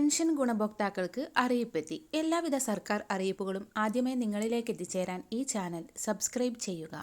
Pension ഗുണഭോക്താക്കൾക്ക് അറിയിപ്പെത്തി. എല്ലാവിധ സർക്കാർ അറിയിപ്പുകളും ആദ്യമേ നിങ്ങളിലേക്ക് എത്തിച്ചേരാൻ ഈ ചാനൽ സബ്സ്ക്രൈബ് ചെയ്യുക.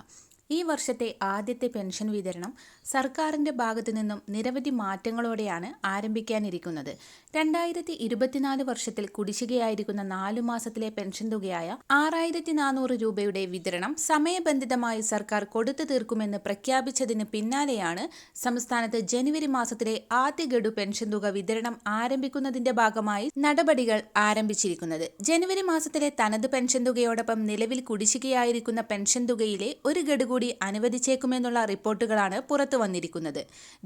ഈ വർഷത്തെ ആദ്യത്തെ പെൻഷൻ വിതരണം സർക്കാരിന്റെ ഭാഗത്തു നിന്നും നിരവധി മാറ്റങ്ങളോടെയാണ് ആരംഭിക്കാനിരിക്കുന്നത്. രണ്ടായിരത്തി ഇരുപത്തിനാല് വർഷത്തിൽ കുടിശ്ശികയായിരിക്കുന്ന നാലു മാസത്തിലെ പെൻഷൻ തുകയായ ആറായിരത്തി നാനൂറ് രൂപയുടെ വിതരണം സമയബന്ധിതമായി സർക്കാർ കൊടുത്തു തീർക്കുമെന്ന് പ്രഖ്യാപിച്ചതിന് പിന്നാലെയാണ് സംസ്ഥാനത്ത് ജനുവരി മാസത്തിലെ ആദ്യ ഗഡു പെൻഷൻ തുക വിതരണം ആരംഭിക്കുന്നതിന്റെ ഭാഗമായി നടപടികൾ ആരംഭിച്ചിരിക്കുന്നത്. ജനുവരി മാസത്തിലെ തനത് പെൻഷൻ തുകയോടൊപ്പം നിലവിൽ കുടിശ്ശികയായിരിക്കുന്ന പെൻഷൻ തുകയിലെ ഒരു ഗഡു കൂടി അനുവദിച്ചേക്കുമെന്നുള്ള റിപ്പോർട്ടുകളാണ് പുറത്തു വന്നിരിക്കുന്നത്.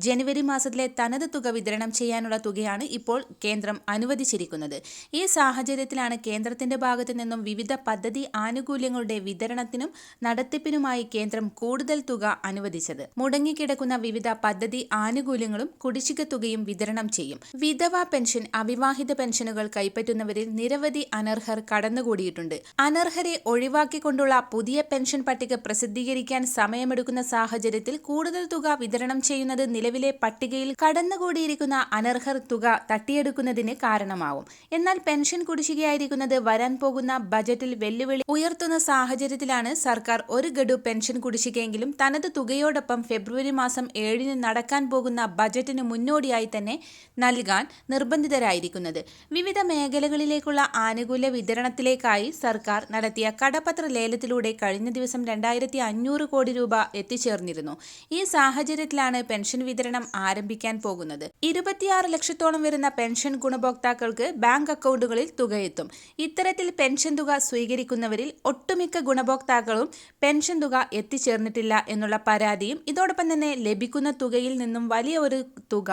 ജനുവരി മാസത്തിലെ തനത് തുക വിതരണം ചെയ്യാനുള്ള തുകയാണ് ഇപ്പോൾ കേന്ദ്രം അനുവദിച്ചിരിക്കുന്നത്. ഈ സാഹചര്യത്തിലാണ് കേന്ദ്രത്തിന്റെ ഭാഗത്തു നിന്നും വിവിധ പദ്ധതി ആനുകൂല്യങ്ങളുടെ വിതരണത്തിനും നടത്തിപ്പിനുമായി കേന്ദ്രം കൂടുതൽ തുക അനുവദിച്ചത്. മുടങ്ങിക്കിടക്കുന്ന വിവിധ പദ്ധതി ആനുകൂല്യങ്ങളും കുടിശ്ശിക തുകയും വിതരണം ചെയ്യും. വിധവ പെൻഷൻ അവിവാഹിത പെൻഷനുകൾ കൈപ്പറ്റുന്നവരിൽ നിരവധി അനർഹർ കടന്നുകൂടിയിട്ടുണ്ട്. അനർഹരെ ഒഴിവാക്കിക്കൊണ്ടുള്ള പുതിയ പെൻഷൻ പട്ടിക പ്രസിദ്ധീകരിക്കാൻ സമയമെടുക്കുന്ന സാഹചര്യത്തിൽ കൂടുതൽ തുക വിതരണം ചെയ്യുന്നത് നിലവിലെ പട്ടികയിൽ കടന്നുകൂടിയിരിക്കുന്ന അനർഹർ തുക തട്ടിയെടുക്കുന്നതിന് കാരണമാവും. എന്നാൽ പെൻഷൻ കുടിശ്ശികയായിരിക്കുന്നത് വരാൻ പോകുന്ന ബജറ്റിൽ വെല്ലുവിളി ഉയർത്തുന്ന സാഹചര്യത്തിലാണ് സർക്കാർ ഒരു ഗഡു പെൻഷൻ കുടിശ്ശികയെങ്കിലും തനത് തുകയോടൊപ്പം ഫെബ്രുവരി മാസം ഏഴിന് നടക്കാൻ പോകുന്ന ബജറ്റിന് മുന്നോടിയായി തന്നെ നൽകാൻ നിർബന്ധിതരായിരിക്കുന്നത്. വിവിധ മേഖലകളിലേക്കുള്ള ആനുകൂല്യ വിതരണത്തിലേക്കായി സർക്കാർ നടത്തിയ കടപത്ര ലേലത്തിലൂടെ കഴിഞ്ഞ ദിവസം രണ്ടായിരത്തി അഞ്ഞൂറ് കോടി രൂപ എത്തിച്ചേർന്നിരുന്നു. ഈ സാഹചര്യത്തിലാണ് പെൻഷൻ വിതരണം ആരംഭിക്കാൻ പോകുന്നത്. ഇരുപത്തിയാറ് ലക്ഷത്തോളം വരുന്ന പെൻഷൻ ഗുണഭോക്താക്കൾക്ക് ബാങ്ക് അക്കൗണ്ടുകളിൽ തുകയെത്തും. ഇത്തരത്തിൽ പെൻഷൻ തുക സ്വീകരിക്കുന്നവരിൽ ഒട്ടുമിക്ക ഗുണഭോക്താക്കളും പെൻഷൻ തുക എത്തിച്ചേർന്നിട്ടില്ല എന്നുള്ള പരാതിയും ഇതോടൊപ്പം തന്നെ ലഭിക്കുന്ന തുകയിൽ നിന്നും വലിയ ഒരു തുക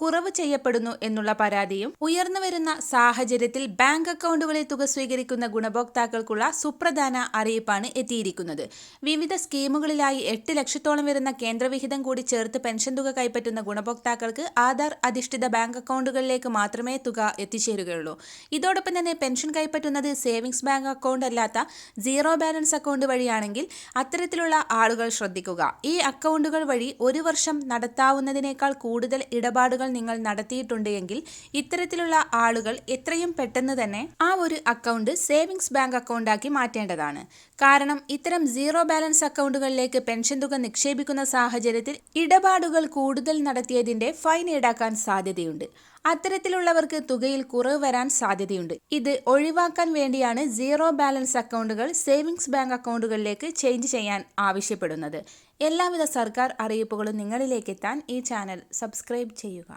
കുറവ് ചെയ്യപ്പെടുന്നു എന്നുള്ള പരാതിയും ഉയർന്നു വരുന്ന സാഹചര്യത്തിൽ ബാങ്ക് അക്കൗണ്ടുകളിൽ തുക സ്വീകരിക്കുന്ന ഗുണഭോക്താക്കൾക്കുള്ള സുപ്രധാന അറിയിപ്പാണ് എത്തിയിരിക്കുന്നത്. വിവിധ സ്കീമുകളിലായി എട്ട് ലക്ഷത്തോളം വരുന്ന കേന്ദ്രവിഹിതം കൂടി ചേർത്ത് പെൻഷൻ തുക കൈപ്പറ്റുന്ന ഗുണഭോക്താക്കൾക്ക് ആധാർ അധിഷ്ഠിത ബാങ്ക് അക്കൗണ്ടുകളിലേക്ക് മാത്രമേ തുക എത്തിച്ചേരുകയുള്ളൂ. ഇതോടൊപ്പം തന്നെ പെൻഷൻ കൈപ്പറ്റുന്നത് സേവിങ്സ് ബാങ്ക് അക്കൗണ്ട് അല്ലാത്ത സീറോ ബാലൻസ് അക്കൗണ്ട് വഴിയാണെങ്കിൽ അത്തരത്തിലുള്ള ആളുകൾ ശ്രദ്ധിക്കുക. ഈ അക്കൗണ്ടുകൾ വഴി ഒരു വർഷം നടത്താവുന്നതിനേക്കാൾ കൂടുതൽ ഇടപാടുകൾ നിങ്ങൾ നടത്തിയിട്ടുണ്ട് എങ്കിൽ ഇത്തരത്തിലുള്ള ആളുകൾ എത്രയും പെട്ടെന്ന് തന്നെ ആ ഒരു അക്കൗണ്ട് സേവിങ്സ് ബാങ്ക് അക്കൗണ്ടാക്കി മാറ്റേണ്ടതാണ്. കാരണം ഇത്തരം സീറോ ബാലൻസ് അക്കൗണ്ടുകളിലേക്ക് പെൻഷൻ തുക നിക്ഷേപിക്കുന്ന സാഹചര്യത്തിൽ ഇടപാടുകൾ കൂടുതൽ നടത്തിയതിന്റെ ഫൈൻ ഈടാക്കാൻ സാധ്യതയുണ്ട്. അത്തരത്തിലുള്ളവർക്ക് തുകയിൽ കുറവ് വരാൻ സാധ്യതയുണ്ട്. ഇത് ഒഴിവാക്കാൻ വേണ്ടിയാണ് സീറോ ബാലൻസ് അക്കൗണ്ടുകൾ സേവിങ്സ് ബാങ്ക് അക്കൗണ്ടുകളിലേക്ക് ചേഞ്ച് ചെയ്യാൻ ആവശ്യപ്പെടുന്നത്. എല്ലാവിധ സർക്കാർ അറിയിപ്പുകളും നിങ്ങളിലേക്ക് എത്താൻ ഈ ചാനൽ സബ്സ്ക്രൈബ് ചെയ്യുക.